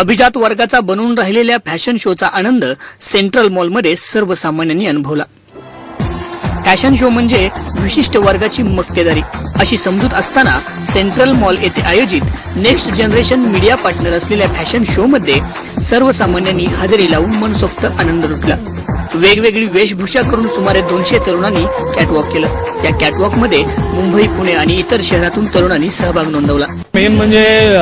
अभिजात वर्गाचा बनून राहिलेल्या फॅशन शोचा आनंद सेंट्रल मॉलमध्ये सर्वसामान्यांनी अनुभवला. फॅशन शो म्हणजे विशिष्ट वर्गाची मक्तेदारी. अशी समजूत असताना सेंट्रल मॉल येथे आयोजित नेक्स्ट जनरेशन मीडिया पार्टनर असलेल्या फॅशन शो मध्ये सर्वसामान्यांनी हजेरी लावून मनसोक्त आनंद लुटला. वेगवेगळी वेशभूषा करून सुमारे दोनशे तरुणांनी कॅटवॉक केलं. या कॅटवॉकमध्ये मुंबई पुणे आणि इतर शहरातून तरुणांनी सहभाग नोंदवला. मेन म्हणजे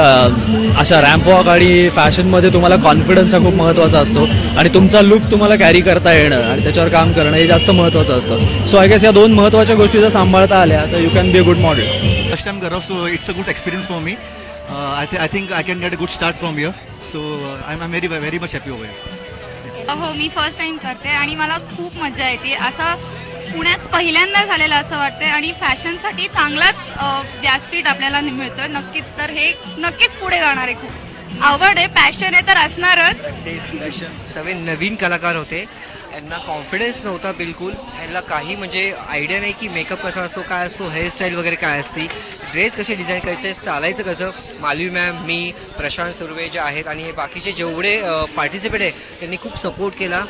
अशा रॅम्प वॉक आणि फॅशनमध्ये तुम्हाला कॉन्फिडन्स हा खूप महत्त्वाचा असतो आणि तुमचा लुक तुम्हाला कॅरी करता येणं आणि त्याच्यावर काम करणं हे जास्त महत्त्वाचं असतं सो आय गेस या दोन महत्त्वाच्या गोष्टी जर सांभाळता आल्या तर you can be a good model it's a good experience for me. Uh, I, th- I think I can get a good start from here. So uh, I'm, I'm very very much happy over here. हो मी first time करते आणि मला खूप मजा येते असं पुण्यात पहिल्यांदा झालेलं असं वाटतंय आणि फॅशनसाठी चांगलाच व्यासपीठ आपल्याला मिळतोय. नक्कीच तर हे नक्कीच पुढे जाणार आहे खूप. आवड आहे पॅशन आहे तर असणारच. सगळे नवीन कलाकार होते. यांना कॉन्फिडन्स नव्हता बिलकुल. यांना काही म्हणजे आयडिया नाही की मेकअप कसा असतो काय असतो हेअरस्टाईल वगैरे काय असते. ड्रेस कसे डिझाईन करायचे चालायचं कसं? मालवी मॅम मी प्रशांत सुर्वे जे आहेत आणि हे बाकीचे जेवढे पार्टिसिपेट आहे त्यांनी खूप सपोर्ट केला.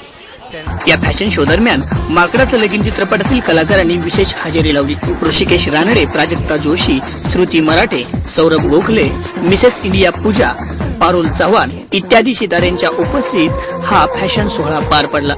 या फॅशन शो दरम्यान माकडाचं लगीन चित्रपटातील कलाकारांनी विशेष हजेरी लावली. ऋषिकेश रानडे प्राजक्ता जोशी श्रुती मराठे सौरभ गोखले मिसेस इंडिया पूजा पारुल चव्हाण इत्यादी सिताऱ्यांच्या उपस्थितीत हा फॅशन सोहळा पार पडला.